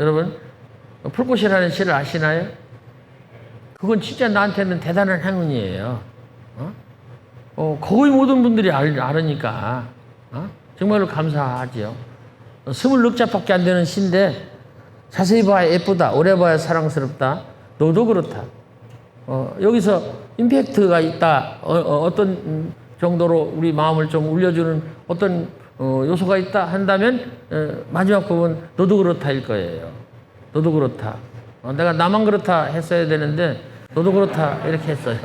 여러분 풀꽃이라는 시를 아시나요? 그건 진짜 나한테는 대단한 행운이에요. 어? 어, 거의 모든 분들이 알, 알으니까 어? 정말로 감사하지요. 어, 스물 넉 자밖에 안 되는 시인데 자세히 봐야 예쁘다, 오래 봐야 사랑스럽다, 너도 그렇다. 어, 여기서 임팩트가 있다, 어, 떤 정도로 우리 마음을 좀 울려주는 어떤 어, 요소가 있다 한다면 어, 마지막 부분 너도 그렇다일 거예요. 너도 그렇다. 어, 내가 나만 그렇다 했어야 되는데 너도 그렇다 이렇게 했어요.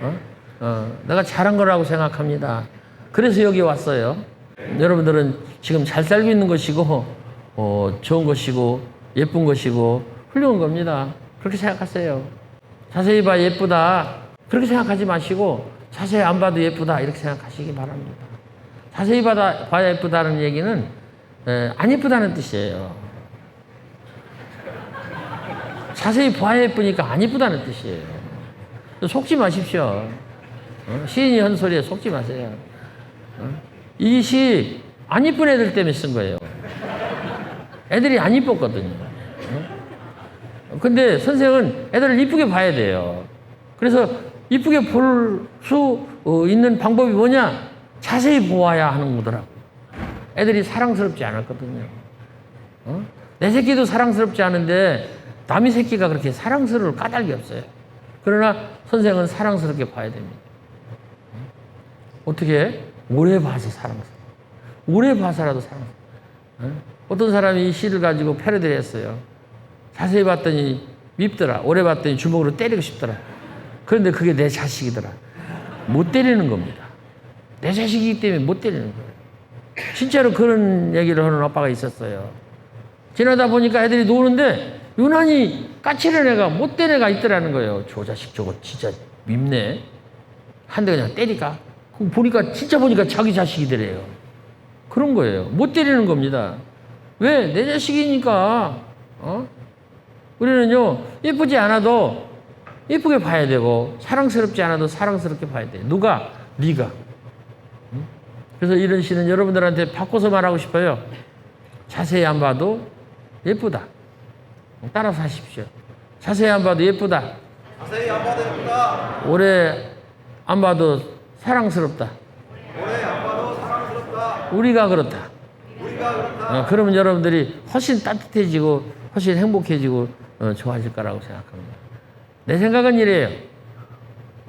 어? 어, 내가 잘한 거라고 생각합니다. 그래서 여기 왔어요. 여러분들은 지금 잘 살고 있는 것이고 어, 좋은 것이고 예쁜 것이고 훌륭한 겁니다. 그렇게 생각하세요. 자세히 봐 예쁘다 그렇게 생각하지 마시고 자세히 안 봐도 예쁘다 이렇게 생각하시기 바랍니다. 자세히 봐다, 봐야 예쁘다는 얘기는 에, 안 예쁘다는 뜻이에요. 자세히 봐야 예쁘니까 안 예쁘다는 뜻이에요. 속지 마십시오. 어? 시인이 한 소리에 속지 마세요. 어? 이 시안 이쁜 애들 때문에 쓴 거예요. 애들이 안 이뻤거든요. 어? 근데 선생은 애들을 이쁘게 봐야 돼요. 그래서 이쁘게 볼 수 있는 방법이 뭐냐? 자세히 보아야 하는 거더라고요. 애들이 사랑스럽지 않았거든요. 어? 내 새끼도 사랑스럽지 않은데 남의 새끼가 그렇게 사랑스러울 까닭이 없어요. 그러나 선생은 사랑스럽게 봐야 됩니다. 어떻게? 오래 봐서 사랑스러워. 오래 봐서라도 사랑스러워. 어? 어떤 사람이 이 시를 가지고 패러디를 했어요. 자세히 봤더니 밉더라. 오래 봤더니 주먹으로 때리고 싶더라. 그런데 그게 내 자식이더라. 못 때리는 겁니다. 내 자식이기 때문에 못 때리는 거예요. 진짜로 그런 얘기를 하는 아빠가 있었어요. 지나다 보니까 애들이 노는데 유난히 까칠한 애가 못된 애가 있더라는 거예요. 저 자식 저거 진짜 밉네. 한대 그냥 때리까? 보니까 진짜 보니까 자기 자식이더래요. 그런 거예요. 못 때리는 겁니다. 왜? 내 자식이니까. 어? 우리는요 예쁘지 않아도 예쁘게 봐야 되고 사랑스럽지 않아도 사랑스럽게 봐야 돼. 누가? 네가. 응? 그래서 이런 시는 여러분들한테 바꿔서 말하고 싶어요. 자세히 안 봐도 예쁘다. 따라서 하십시오. 자세히 안 봐도 예쁘다. 자세히 안 봐도 예쁘다. 오래 안 봐도 사랑스럽다. 오래 안 봐도 사랑스럽다. 우리가 그렇다. 우리가 그렇다. 어, 그러면 여러분들이 훨씬 따뜻해지고 훨씬 행복해지고 어, 좋아질 거라고 생각합니다. 내 생각은 이래요.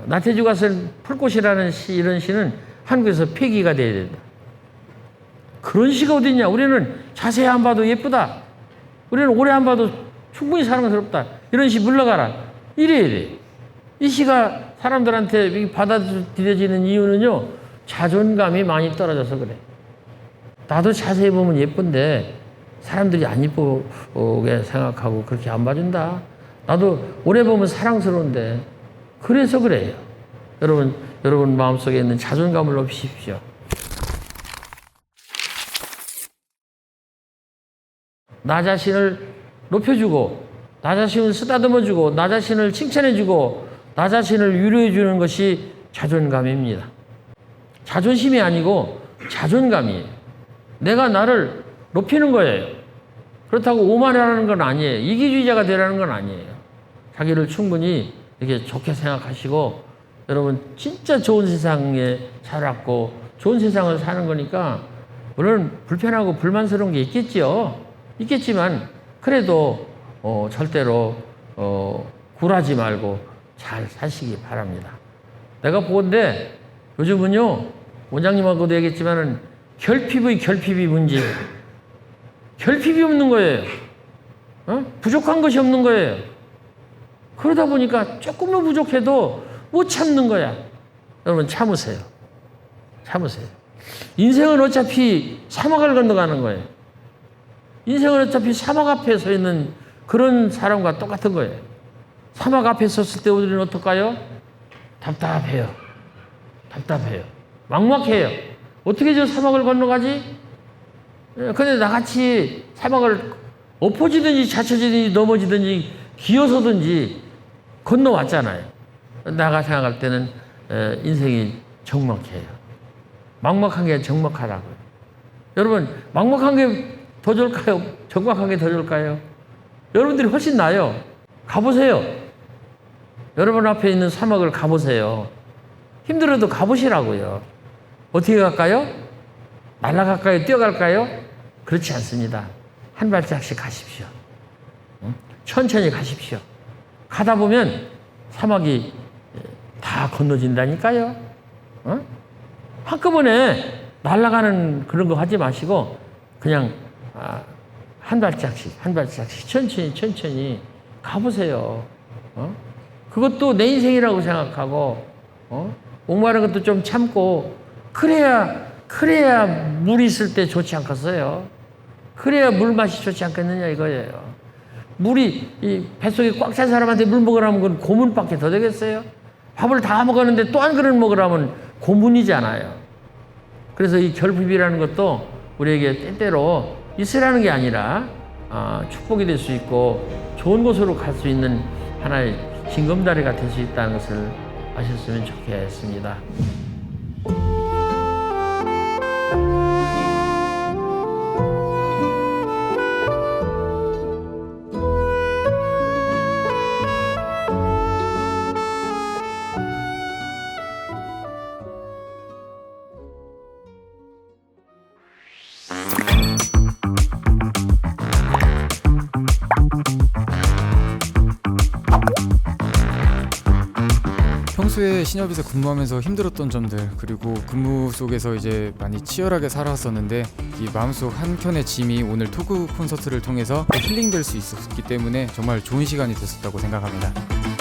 나태주가 쓴 풀꽃이라는 시, 이런 시는 한국에서 폐기가 돼야 된다. 그런 시가 어딨냐? 우리는 자세히 안 봐도 예쁘다. 우리는 오래 안 봐도 충분히 사랑스럽다. 이런 시 물러가라. 이래야 돼. 이 시가 사람들한테 받아들여지는 이유는요, 자존감이 많이 떨어져서 그래. 나도 자세히 보면 예쁜데 사람들이 안 이쁘게 생각하고 그렇게 안 봐준다. 나도 오래 보면 사랑스러운데 그래서 그래요. 여러분, 여러분 마음속에 있는 자존감을 높이십시오. 나 자신을 높여주고, 나 자신을 쓰다듬어주고, 나 자신을 칭찬해주고, 나 자신을 위로해주는 것이 자존감입니다. 자존심이 아니고 자존감이에요. 내가 나를 높이는 거예요. 그렇다고 오만하라는 건 아니에요. 이기주의자가 되라는 건 아니에요. 자기를 충분히 이렇게 좋게 생각하시고 여러분 진짜 좋은 세상에 살았고 좋은 세상을 사는 거니까 물론 불편하고 불만스러운 게 있겠지요. 있겠지만 그래도 어, 절대로 어, 굴하지 말고 잘 사시기 바랍니다. 내가 보건데 요즘은요 원장님하고도 얘기했지만은 결핍의 결핍이 문제예요. 결핍이 없는 거예요. 어? 부족한 것이 없는 거예요. 그러다 보니까 조금만 부족해도 못 참는 거야. 여러분 참으세요. 참으세요. 인생은 어차피 사막을 건너가는 거예요. 인생은 어차피 사막 앞에 서 있는 그런 사람과 똑같은 거예요. 사막 앞에 섰을 때 우리는 어떨까요? 답답해요. 답답해요. 막막해요. 어떻게 저 사막을 건너가지? 예, 근데 나같이 사막을 엎어지든지 자쳐지든지 넘어지든지 기어서든지 건너왔잖아요. 나가 생각할 때는 에, 인생이 적막해요. 막막한 게 적막하다고요. 여러분, 막막한 게 더 좋을까요? 적막한 게 더 좋을까요? 여러분들이 훨씬 나아요. 가보세요. 여러분 앞에 있는 사막을 가보세요. 힘들어도 가보시라고요. 어떻게 갈까요? 날아갈까요? 뛰어갈까요? 그렇지 않습니다. 한 발짝씩 가십시오. 응? 천천히 가십시오. 가다 보면 사막이 다 건너진다니까요. 어? 한꺼번에 날아가는 그런 거 하지 마시고 그냥 아, 한 발짝씩 한 발짝씩 천천히 천천히 가보세요. 어? 그것도 내 인생이라고 생각하고 어? 목마른 것도 좀 참고 그래야 그래야 물 있을 때 좋지 않겠어요. 그래야 물 맛이 좋지 않겠느냐 이거예요. 물이 이 뱃속에 꽉 찬 사람한테 물 먹으라면 그건 고문밖에 더 되겠어요? 밥을 다 먹었는데 또 한 그릇 먹으라면 고문이잖아요. 그래서 이 결핍이라는 것도 우리에게 때때로 있으라는 게 아니라 아, 축복이 될 수 있고 좋은 곳으로 갈 수 있는 하나의 징검다리가 될 수 있다는 것을 아셨으면 좋겠습니다. 평소에 신협에서 근무하면서 힘들었던 점들 그리고 근무 속에서 이제 많이 치열하게 살아왔었는데 이 마음속 한 켠의 짐이 오늘 토크 콘서트를 통해서 힐링될 수 있었기 때문에 정말 좋은 시간이 됐었다고 생각합니다.